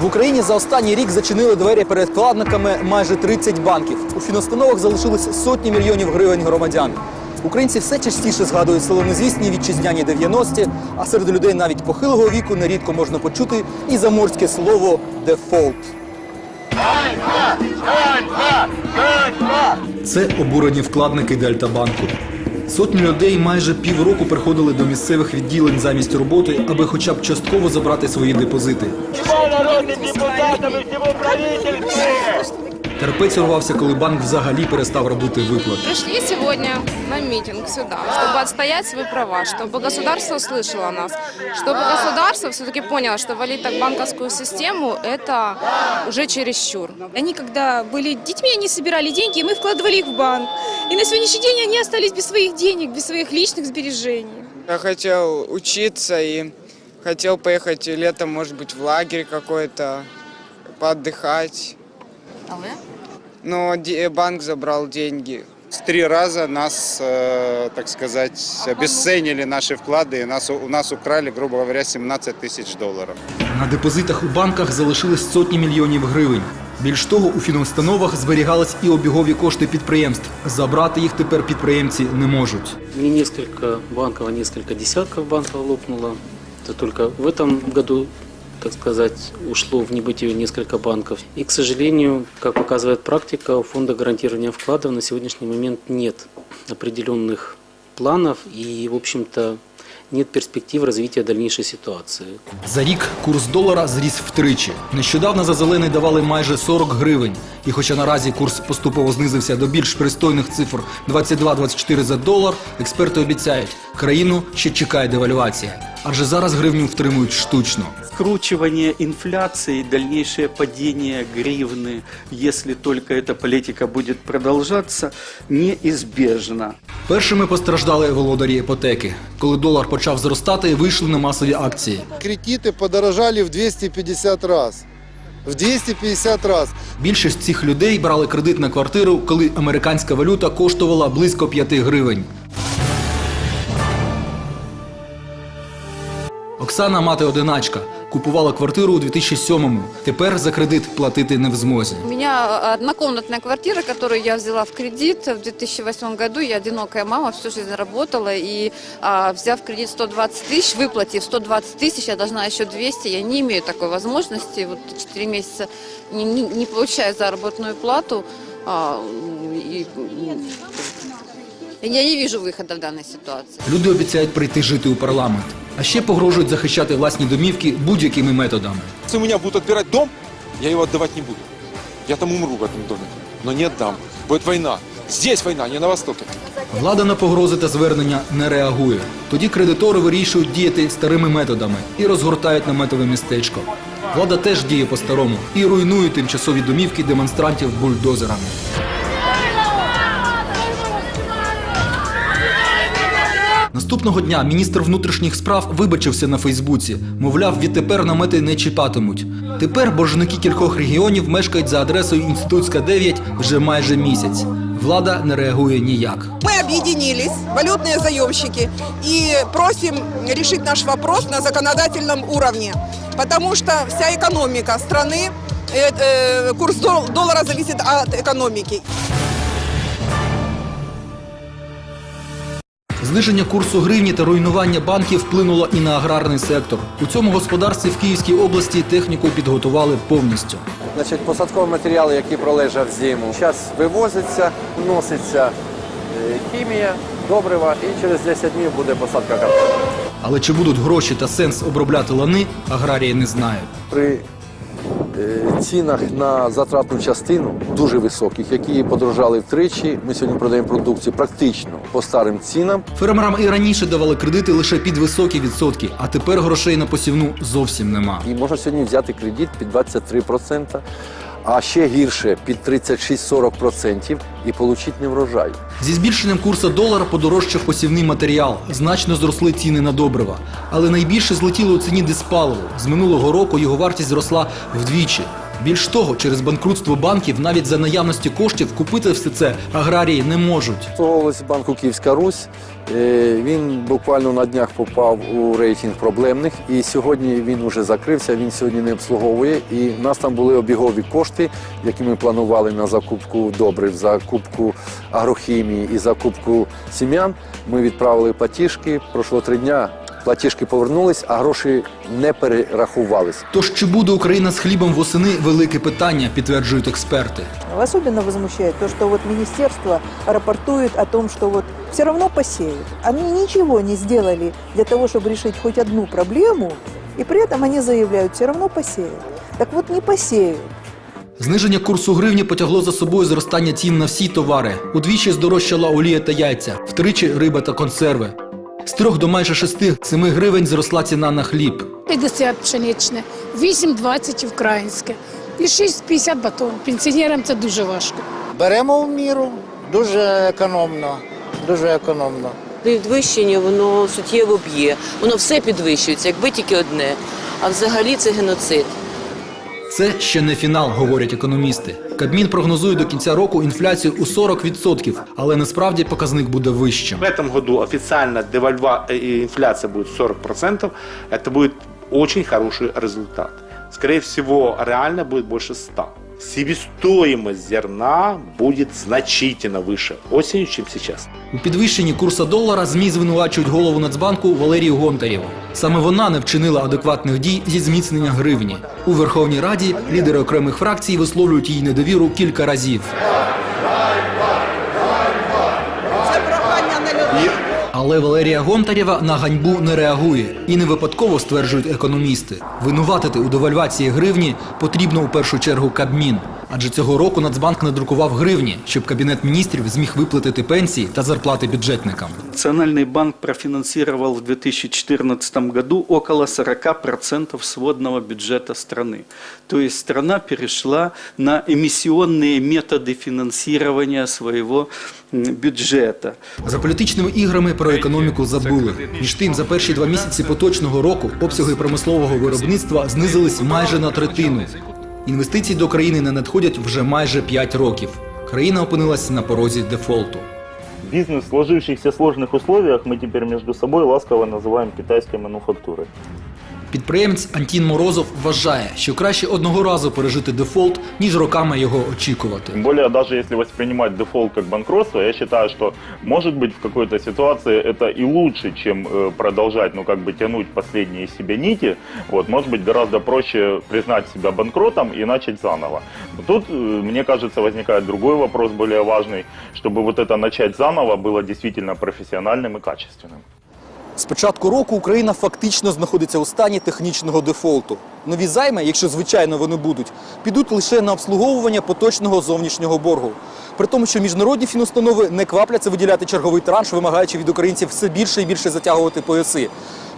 В Україні за останній рік зачинили двері перед вкладниками майже 30 банків. У фінустановах залишились сотні мільйонів гривень громадян. Українці все частіше згадують славнозвісні вітчизняні 90-ті, а серед людей навіть похилого віку нерідко можна почути і заморське слово дефолт. Це обурені вкладники Дельтабанку. Сотні людей майже півроку приходили до місцевих відділень замість роботи, аби хоча б частково забрати свої депозити. народні депутати, всему правительству! Терпець урвався, коли банк взагалі перестав робити виплати. Прийшли сьогодні на мітинг сюди, щоб відстояти свої права, щоб государство услышало нас, щоб государство все-таки поняло, що валить так банковську систему це вже чересчур. Вони, коли були дітьми, вони збирали гроші, і ми вкладали їх в банк. І на сьогоднішній день вони залишились без своїх грошей, без своїх лічних збережень. Я хотів вчитися і хотів поїхати літом, може бути, в лагерь какой-то, поотдыхать. Но де- банк забрал деньги. Три раза нас, э, так сказать, обесценили наши вклады, и нас, у нас украли, грубо говоря, 17 тысяч долларов. На депозитах у банках залишились сотні мільйонів гривень. Більш того, у фінустановах зберігались і обігові кошти підприємств. Забрати їх тепер підприємці не можуть. Не несколько банков, а несколько десятков банков лопнуло. Это только в этом году, так сказать, ушло в небытие несколько банков. И, к сожалению, как показывает практика, у фонда гарантирования вкладов на сегодняшний момент нет определенных планов и, в общем-то, нет перспектив развития дальнейшей ситуации. За рік курс долара зріс втричі. Нещодавно за зелений давали майже 40 гривень. І хоча наразі курс поступово знизився до більш пристойних цифр 22-24 за долар, експерти обіцяють, країну ще чекає девальвація. Адже зараз гривню втримують штучно. скручивание инфляции, дальнейшее падение гривны, если только эта политика будет продолжаться, неизбежно. Першими постраждали володарі іпотеки. Коли долар почав зростати, вийшли на масові акції. кредиты подорожали в 250 раз. В 250 раз. Більшість цих людей брали кредит на квартиру, коли американська валюта коштувала близько 5 гривень. Оксана мати одиначка. Купувала квартиру у 2007-му. Тепер за кредит платити не в змозі. У меня однокомнатная квартира, которую я взяла в кредит в 2008 году. Я одинокая мама, всю жизнь работала. И а, взяв кредит 120 тысяч, выплатив 120 тысяч, я должна еще 200. Я не имею такой возможности. Вот 4 месяца не, не, не получаю заработную плату. А, и, м, я не вижу выхода в данной ситуации. Люди обіцяють прийти жити у парламент. А ще погрожують захищати власні домівки будь-якими методами. Если у меня будут отбирать дом, я его отдавать не буду. Я там умру в этом доме, но не отдам. Будет война. Здесь война, не на Востоке. Влада на погрози та звернення не реагує. Тоді кредитори вирішують діяти старими методами і розгортають наметове містечко. Влада теж діє по-старому і руйнує тимчасові домівки демонстрантів бульдозерами. Наступного дня міністр внутрішніх справ вибачився на Фейсбуці. Мовляв, відтепер намети не чіпатимуть. Тепер боржники кількох регіонів мешкають за адресою Інститутська 9 вже майже місяць. Влада не реагує ніяк. Мы объединились, валютные заемщики, и просим решить наш вопрос на законодательном уровне, потому что вся экономика страны, э, э, курс дол- доллара зависит от Зниження курсу гривні та руйнування банків вплинуло і на аграрний сектор. У цьому господарстві в Київській області техніку підготували повністю. Значить, посадкові матеріали, які пролежав зиму, зараз вивозиться, вноситься е, хімія, добрива і через 10 днів буде посадка картоплі. Але чи будуть гроші та сенс обробляти лани, аграрії не знають. При цінах на затратну частину дуже високих, які подорожали втричі, ми сьогодні продаємо продукцію практично по старим цінам. Фермерам і раніше давали кредити лише під високі відсотки, а тепер грошей на посівну зовсім нема. І можна сьогодні взяти кредит під 23%, а ще гірше під 36-40% і отримати неврожай. Зі збільшенням курсу долара подорожчав посівний матеріал, значно зросли ціни на добрива. Але найбільше злетіло у ціні диспаливу. З минулого року його вартість зросла вдвічі. Більш того, через банкрутство банків навіть за наявності коштів купити все це аграрії не можуть. Обслуговувалась банку Київська Русь. Е, Він буквально на днях попав у рейтинг проблемних, і сьогодні він вже закрився. Він сьогодні не обслуговує. І в нас там були обігові кошти, які ми планували на закупку добрив, закупку агрохімії і закупку сім'ян. Ми відправили платіжки. Пройшло три дня. Платіжки повернулись, а гроші не перерахувались. Тож чи буде Україна з хлібом восени велике питання, підтверджують експерти. Особенно возмущает то, что вот министерство рапортует о том, что вот все равно посеют. Они ничего не сделали для того, чтобы решить хоть одну проблему, и при этом они заявляют, все равно посеют. Так вот не посеют. Зниження курсу гривні потягло за собою зростання цін на всі товари. Удвічі здорожчала олія та яйця, втричі риба та консерви. З трьох до майже шести семи гривень зросла ціна на хліб. 50 пшеничне, 8,20 українське і 6,50 батон. Пенсіонерам це дуже важко. Беремо в міру, дуже економно, дуже економно. Підвищення воно суттєво б'є. Воно все підвищується, якби тільки одне. А взагалі це геноцид. Це ще не фінал, говорять економісти. Кабмін прогнозує до кінця року інфляцію у 40%, але насправді показник буде вищим. В этом году официально девальва... э, инфляция будет 40%. Это будет очень хороший результат. Скорее всего, реально будет больше 100. Себестоимость зерна будет значительно выше осенью, чем сейчас. У підвищенні курсу долара ЗМІ звинувачують голову Нацбанку Валерію Гонтарєву. Саме вона не вчинила адекватних дій зі зміцнення гривні. У Верховній Раді лідери окремих фракцій висловлюють її недовіру кілька разів. Це прохання на людей. Але Валерія Гонтарєва на ганьбу не реагує і не випадково стверджують економісти. Винуватити у девальвації гривні потрібно у першу чергу Кабмін Адже цього року Нацбанк надрукував гривні, щоб кабінет міністрів зміг виплатити пенсії та зарплати бюджетникам. Национальный банк профинансировал в 2014 году около 40% сводного бюджета страны. То есть страна перешла на эмиссионные методы финансирования своего м, бюджета. За політичними іграми про економіку забули. Між тим, за перші два місяці поточного року обсяги промислового виробництва знизились майже на третину. Інвестиції до країни не надходять вже майже 5 років. Країна опинилась на порозі дефолту. Бизнес в сложившихся сложных условиях мы теперь между собой ласково называем китайской мануфактурой. Підприємець Антін Морозов вважає, що краще одного разу пережити дефолт, ніж роками його очікувати. Тем более, даже если воспринимать дефолт как банкротство, я считаю, что может быть в какой-то ситуации это и лучше, чем э, продолжать, ну как бы тянуть последние себе нити. Вот, может быть гораздо проще признать себя банкротом и начать заново. Но тут, э, мне кажется, возникает другой вопрос, более важный, чтобы вот это начать заново было действительно профессиональным и качественным. З початку року Україна фактично знаходиться у стані технічного дефолту. Нові займи, якщо звичайно вони будуть, підуть лише на обслуговування поточного зовнішнього боргу. При тому, що міжнародні фінустанови не квапляться виділяти черговий транш, вимагаючи від українців все більше і більше затягувати пояси.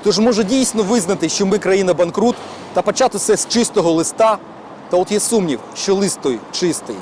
Тож може дійсно визнати, що ми країна банкрут та почати все з чистого листа. Та от є сумнів, що лист той чистий.